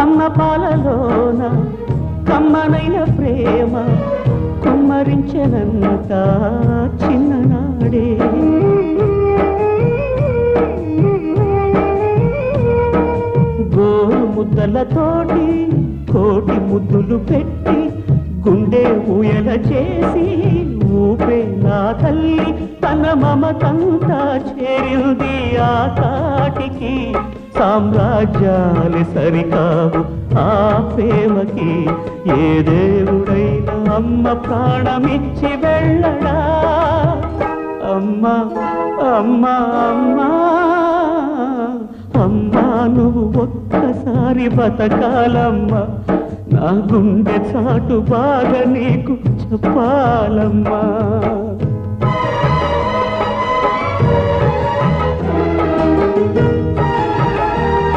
అమ్మ పాలలోన కమ్మనైన ప్రేమ కుమ్మరించనంత చిన్ననాడే. గోరు ముద్దలతోటి కోటి ముద్దులు పెట్టి గుండె ఊయల చేసి ఊపే నా తల్లి తన మమతంతా చేరింది ఆ కాటికి సామ్రాజ్యాలు సరికావు ఆ ప్రేమకి ఏ దేవుడైనా అమ్మ ప్రాణమిచ్చి వెళ్ళడా? అమ్మా అమ్మా అమ్మా అమ్మా నువ్వు ఒక్కసారి బతకాలమ్మ. నా గుండె చాటు బాగా నీకు చెప్పాలమ్మా.